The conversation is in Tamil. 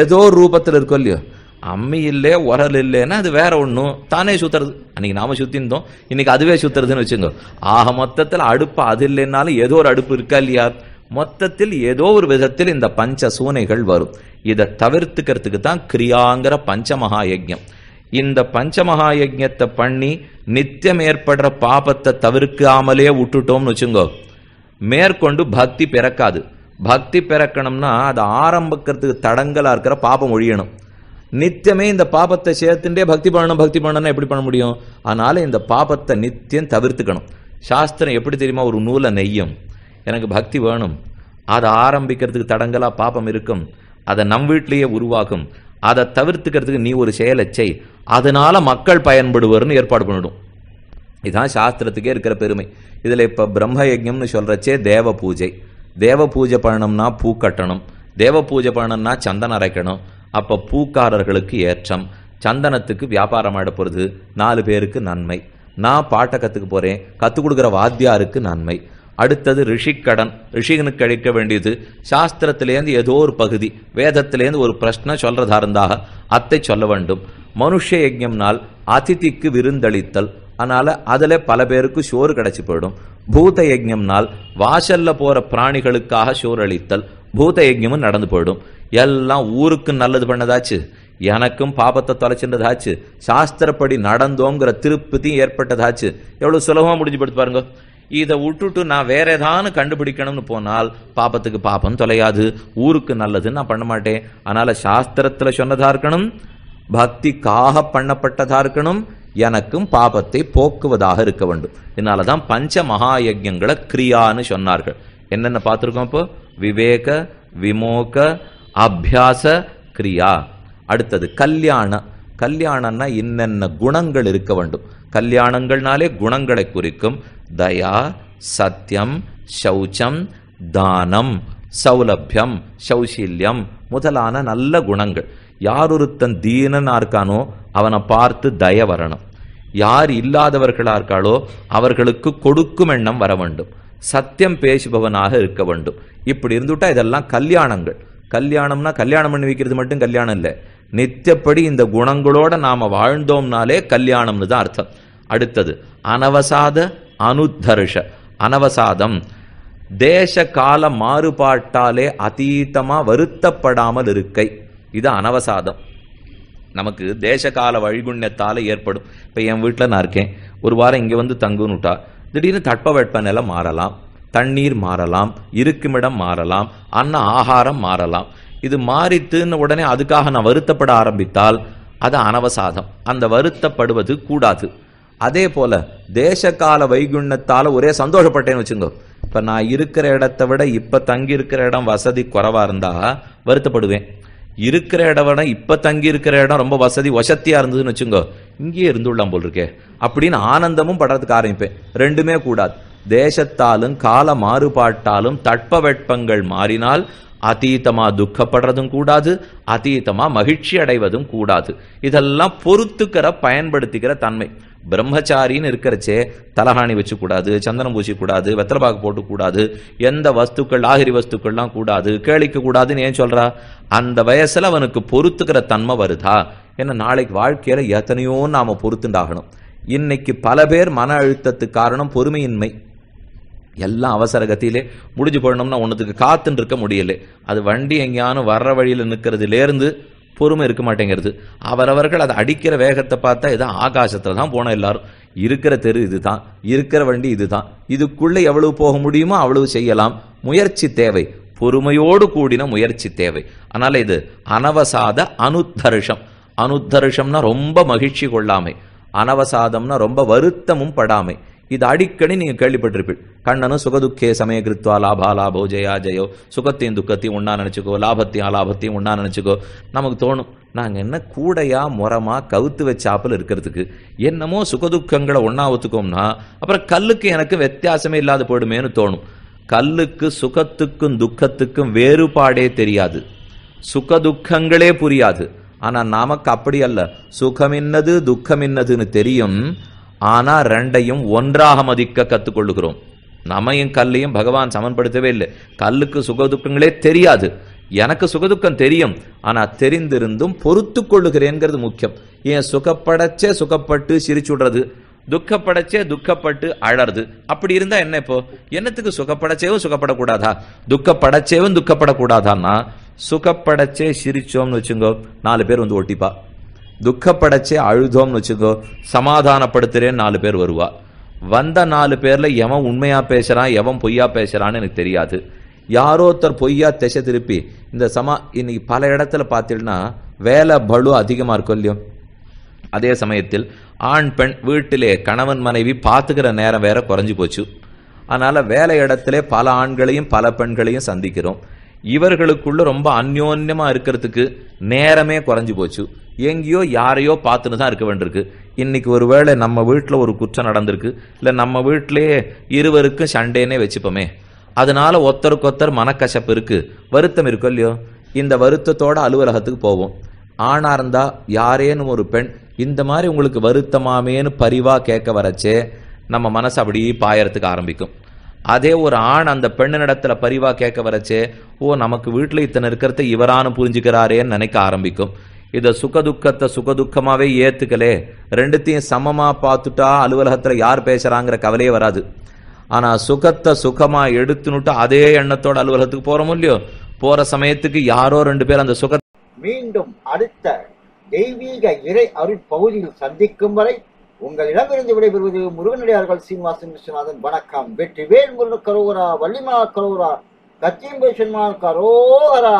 ஏதோ ஒரு ரூபத்தில் இருக்கோ இல்லையோ? அம்மி இல்லை உரல் இல்லைன்னா அது வேற ஒன்றும் தானே சுத்துறது. அன்னைக்கு நாம சுத்திருந்தோம். இன்னைக்கு அதுவே சுத்துறதுன்னு வச்சுங்க ஆக மொத்தத்தில் அடுப்பு அது இல்லைன்னாலும் ஏதோ ஒரு அடுப்பு இருக்கா இல்லையா? மொத்தத்தில் ஏதோ ஒரு விதத்தில் இந்த பஞ்ச சூனைகள் வரும். இதை தவிர்த்துக்கிறதுக்கு தான் கிரியாங்கிற பஞ்சமகா யஜ்யம் இந்த பஞ்சமகா யஜ்யத்தை பண்ணி நித்தியம் ஏற்படுற பாபத்தை தவிர்க்காமலே விட்டுட்டோம்னு வச்சுங்கோ மேற்கொண்டு பக்தி பிறக்காது. பக்தி பிறக்கணும்னா அது ஆரம்பிக்கிறதுக்கு தடங்கலாக இருக்கிற பாபம் ஒழியணும். நித்தியமே இந்த பாபத்தை சேர்த்துட்டே பக்தி பண்ணணும் பக்தி பண்ணணும் எப்படி பண்ண முடியும்? அதனால இந்த பாபத்தை நித்தியம் தவிர்த்துக்கணும். சாஸ்திரம் எப்படி தெரியுமா? ஒரு நூலை நெய்யும். எனக்கு பக்தி வேணும். அதை ஆரம்பிக்கிறதுக்கு தடங்கலாக பாபம் இருக்கும். அதை நம் வீட்டிலேயே உருவாகும் அதை தவிர்த்துக்கிறதுக்கு நீ ஒரு செயலை செய். அதனால மக்கள் பயன்படுவர்னு ஏற்பாடு பண்ணிடும். இதுதான் சாஸ்திரத்துக்கே இருக்கிற பெருமை. இதில் இப்போ பிரம்ம யஜ்ஞம்னு சொல்கிறச்சே தேவ பூஜை. தேவ பூஜை பண்ணணும்னா பூ கட்டணும். தேவ பூஜை பண்ணணும்னா சந்தனம் அரைக்கணும். அப்போ பூக்காரர்களுக்கு ஏற்றம். சந்தனத்துக்கு வியாபாரம் ஆட போகிறது நாலு பேருக்கு நன்மை. நான் பாட்டை கற்றுக்க போகிறேன் கற்றுக் கொடுக்குற வாத்தியாருக்கு நன்மை. அடுத்தது ரிஷிக்கடன். ரிஷிகனுக்கு கழிக்க வேண்டியது சாஸ்திரத்திலேருந்து ஏதோ ஒரு பகுதி. வேதத்திலேருந்து ஒரு பிரச்சனை சொல்றதா இருந்தாக அத்தை சொல்ல வேண்டும். மனுஷ யஜ்யம்னால் அதிதிக்கு விருந்தளித்தல். அதனால அதுல பல பேருக்கு சோறு கிடச்சி போயிடும். பூத யஜ்யம்னால் வாசல்ல போற பிராணிகளுக்காக சோறு அளித்தல் பூத யஜ்யமும் நடந்து போயிடும். எல்லாம் ஊருக்கு நல்லது பண்ணதாச்சு. எனக்கும் பாபத்தை தொலைச்சின்றதாச்சு சாஸ்திரப்படி நடந்தோங்கிற திருப்தியும் ஏற்பட்டதாச்சு. எவ்வளவு சுலபமா முடிஞ்சு படுத்து பாருங்க. இதை விட்டுட்டு நான் வேற ஏதானு கண்டுபிடிக்கணும்னு போனால் பாபத்துக்கு பாபம் தொலையாது. ஊருக்கு நல்லதுன்னு நான் பண்ண மாட்டேன். அதனால சாஸ்திரத்துல சொன்னதா இருக்கணும். பக்திக்காக பண்ணப்பட்டதா இருக்கணும். எனக்கும் பாபத்தை போக்குவதாக இருக்க வேண்டும். இதனால தான் பஞ்ச மகா யஜ்யங்களை கிரியான்னு சொன்னார்கள். என்னென்ன பார்த்துருக்கோம் இப்போ? விவேக விமோக அபியாச கிரியா. அடுத்தது கல்யாண. கல்யாணம்னா இன்னென்ன குணங்கள் இருக்க வேண்டும். கல்யாணங்கள்னாலே குணங்களை குறிக்கும். தயா சத்தியம் சௌச்சம் தானம் சௌலபியம் சௌசீல்யம் முதலான நல்ல குணங்கள். யார் ஒருத்தன் தீனனா இருக்கானோ அவனை பார்த்து தய வரணும் யார் இல்லாதவர்களாக இருக்காளோ அவர்களுக்கு கொடுக்கும் எண்ணம் வர வேண்டும். சத்தியம் பேசுபவனாக இருக்க வேண்டும். இப்படி இருந்துட்டா இதெல்லாம் கல்யாணங்கள். கல்யாணம்னா கல்யாணம் பண்ணி வைக்கிறது மட்டும் கல்யாணம் இல்லை. நித்தியப்படி இந்த குணங்களோட நாம வாழ்ந்தோம்னாலே கல்யாணம்னு தான் அர்த்தம். அடுத்தது அனவசாத அனுத்தர்ஷ. அனவசாதம் தேச கால மாறுபாட்டாலே அதீதமா வருத்தப்படாமல் இருக்கை. இது அனவசாதம். நமக்கு தேசகால வழிகுண்ணத்தால் ஏற்படும். இப்போ என் வீட்டில் நான் இருக்கேன். ஒரு வாரம் இங்கே வந்து தங்குன்னுட்டா திடீர்னு தட்பவெட்ப நிலை மாறலாம். தண்ணீர் மாறலாம். இருக்குமிடம் மாறலாம். அன்ன ஆகாரம் மாறலாம். இது மாறித்துன்னு உடனே அதுக்காக நான் வருத்தப்பட ஆரம்பித்தால் அது அனவசாதம். அந்த வருத்தப்படுவது கூடாது. அதே போல தேசகால வைகுண்ணத்தால் ஒரே சந்தோஷப்பட்டேன்னு வச்சுங்கோ. இப்போ நான் இருக்கிற இடத்த விட இப்போ தங்கி இருக்கிற இடம் வசதி குறவாக இருந்தால் வருத்தப்படுவேன். இருக்கிற இடம் இப்போ தங்கி இருக்கிற இடம் ரொம்ப வசதி வசத்தியாக இருந்ததுன்னு வச்சுங்கோ இங்கேயே இருந்துள்ளாம் போல் இருக்கே. அப்படின்னு ஆனந்தமும் படுறதுக்கு ஆரம்பிப்பேன். ரெண்டுமே கூடாது. தேசத்தாலும் கால மாறுபாட்டாலும் தட்பவெட்பங்கள் மாறினால் அதீதமா துக்கப்படுறதும் கூடாது அதீதமா மகிழ்ச்சி அடைவதும் கூடாது. இதெல்லாம் பொறுத்துக்கிற பயன்படுத்திக்கிற தன்மை. பிரம்மச்சாரின்னு இருக்கிறச்சே தலகாணி வச்சுக்கூடாது சந்தனம் பூசிக்கூடாது வெத்தலைப்பாக்கு எந்த வஸ்துக்கள் ஆகிரி வஸ்துக்கள்லாம் கூடாது கேளிக்க கூடாதுன்னு ஏன் சொல்கிறா அந்த வயசில் அவனுக்கு பொறுத்துக்கிற தன்மை வருதா? ஏன்னா நாளைக்கு வாழ்க்கையில் எத்தனையோ நாம் பொறுத்துண்டாகணும். இன்னைக்கு பல பேர் மன அழுத்தத்துக்கு காரணம் பொறுமையின்மை. எல்லாம் அவசர கத்தியிலே முடிஞ்சு போடணும்னா ஒன்றுத்துக்கு காத்துன்னு இருக்க முடியல. அது வண்டி எங்கேயானு வர்ற வழியில் நிற்கிறதுலேருந்து பொறுமை இருக்க மாட்டேங்கிறது. அவரவர்கள் அதை அடிக்கிற வேகத்தை பார்த்தா ஏதோ ஆகாசத்தில் தான் போனோம் எல்லாரும். இருக்கிற தெரு இதுதான் இருக்கிற வண்டி இதுதான். இதுக்குள்ளே எவ்வளவு போக முடியுமோ அவ்வளவு செய்யலாம். முயற்சி தேவை. பொறுமையோடு கூடின முயற்சி தேவை. அதனால் இது அனவசாத அனுத்தருஷம். அனுத்தருஷம்னா ரொம்ப மகிழ்ச்சி கொள்ளாமை. அனவசாதம்னா ரொம்ப வருத்தமும் படாமை. இது அடிக்கடி நீங்க கேள்விப்பட்டிருப்பீள் கண்ணனும் சுகதுக்கே சமய கிருத்வா லாபா லாபோ ஜெயா ஜெயோ. சுகத்தையும் துக்கத்தையும் ஒன்றா நினைச்சுக்கோ லாபத்தையும் அலாபத்தையும் ஒன்னா நினைச்சுக்கோ. நமக்கு தோணும் நாங்கள் என்ன கூடையா முறமா கவுத்து வச்சாப்பில் இருக்கிறதுக்கு என்னமோ சுகதுக்கங்களை ஒன்னா ஒத்துக்கோம்னா அப்புறம் கல்லுக்கு எனக்கு வித்தியாசமே இல்லாத போயிடுமேனு தோணும். கல்லுக்கு சுகத்துக்கும் துக்கத்துக்கும் வேறுபாடே தெரியாது. சுகதுக்கங்களே புரியாது. ஆனால் நமக்கு அப்படி அல்ல. சுகம் என்னது துக்கம் என்னதுன்னு தெரியும். ஆனா ரெண்டையும் ஒன்றாக மதிக்க கத்துக்கொள்ளுகிறோம். நம்மையும் கல்லையும் பகவான் சமன்படுத்தவே இல்லை. கல்லுக்கு சுக துக்கங்களே தெரியாது. எனக்கு சுகதுக்கம் தெரியும். ஆனா தெரிந்திருந்தும் பொறுத்து கொள்ளுகிறேங்கிறது முக்கியம். ஏன் சுகப்படச்சே சுகப்பட்டு சிரிச்சுடுறது துக்கப்படச்சே துக்கப்பட்டு அழறது. அப்படி இருந்தா என்ன இப்போ? என்னத்துக்கு சுகப்படச்சேவும் சுகப்படக்கூடாதா? துக்கப்படச்சேவும் துக்கப்படக்கூடாதான்னா சுகப்படச்சே சிரிச்சோம்னு வச்சுங்கோ நாலு பேர் வந்து ஒட்டிப்பா. துக்கப்படைச்சே அழுதோம்னு வச்சுக்கோ சமாதானப்படுத்துறேன்னு நாலு பேர் வருவா. வந்த நாலு பேர்ல எவன் உண்மையா பேசுறான் எவன் பொய்யா பேசுறான்னு எனக்கு தெரியாது. யாரோ ஒருத்தர் பொய்யா திசை திருப்பி இந்த சமா இன்னைக்கு பல இடத்துல பார்த்தீங்கன்னா வேலை பலு அதிகமாக இருக்கும் இல்லையோ? அதே சமயத்தில் ஆண் பெண் வீட்டிலே கணவன் மனைவி பார்த்துக்கிற நேரம் வேற குறைஞ்சு போச்சு. அதனால வேலை இடத்துல பல ஆண்களையும் பல பெண்களையும் சந்திக்கிறோம். இவர்களுக்குள்ள ரொம்ப அந்யோன்யமா இருக்கிறதுக்கு நேரமே குறைஞ்சு போச்சு. எங்கேயோ யாரையோ பார்த்துன்னு தான் இருக்க வேண்டியிருக்கு. இன்னைக்கு ஒருவேளை நம்ம வீட்டில் ஒரு குற்றம் நடந்திருக்கு. இல்லை நம்ம வீட்டிலேயே இருவருக்கும் சண்டேனே வச்சுப்போமே. அதனால ஒருத்தருக்கு ஒருத்தர் மனக்கசப்பு இருக்கு. வருத்தம் இருக்கும் இல்லையோ? இந்த வருத்தத்தோட அலுவலகத்துக்கு போவோம். ஆணா இருந்தா யாரேனும் ஒரு பெண் இந்த மாதிரி உங்களுக்கு வருத்தமாமேன்னு பரிவா கேட்க வரச்சே நம்ம மனசு அப்படியே பாயறதுக்கு ஆரம்பிக்கும். அதே ஒரு ஆண் அந்த பெண்ணினிடத்துல பரிவா கேட்க வரச்சே ஓ நமக்கு வீட்டில் இத்தனை இருக்கிறத இவரானு புரிஞ்சுக்கிறாரேன்னு நினைக்க ஆரம்பிக்கும். இதை சுகதுக்கத்தை சுகதுக்கமாகவே ஏற்றுக்கலே ரெண்டுத்தையும் சமமாக பார்த்துட்டா அலுவலகத்தில் யார் பேசுகிறாங்கிற கவலையே வராது. ஆனால் சுகத்தை சுகமாக எடுத்துனுட்டு அதே எண்ணத்தோட அலுவலகத்துக்கு போகிறோமோ இல்லையோ? போகிற சமயத்துக்கு யாரோ ரெண்டு பேர் அந்த சுக மீண்டும் அடுத்த தெய்வீக இறை அருள் பகுதியில் சந்திக்கும் வரை உங்களிடமிருந்து விடைபெறுவது முருகனடியார்கள் சீனிவாசன் விஸ்வநாதன். வணக்கம். வெற்றி வேல் முருகன் கரோகரா வள்ளிமா கரோகரா கச்சியம்பை கரோகரா.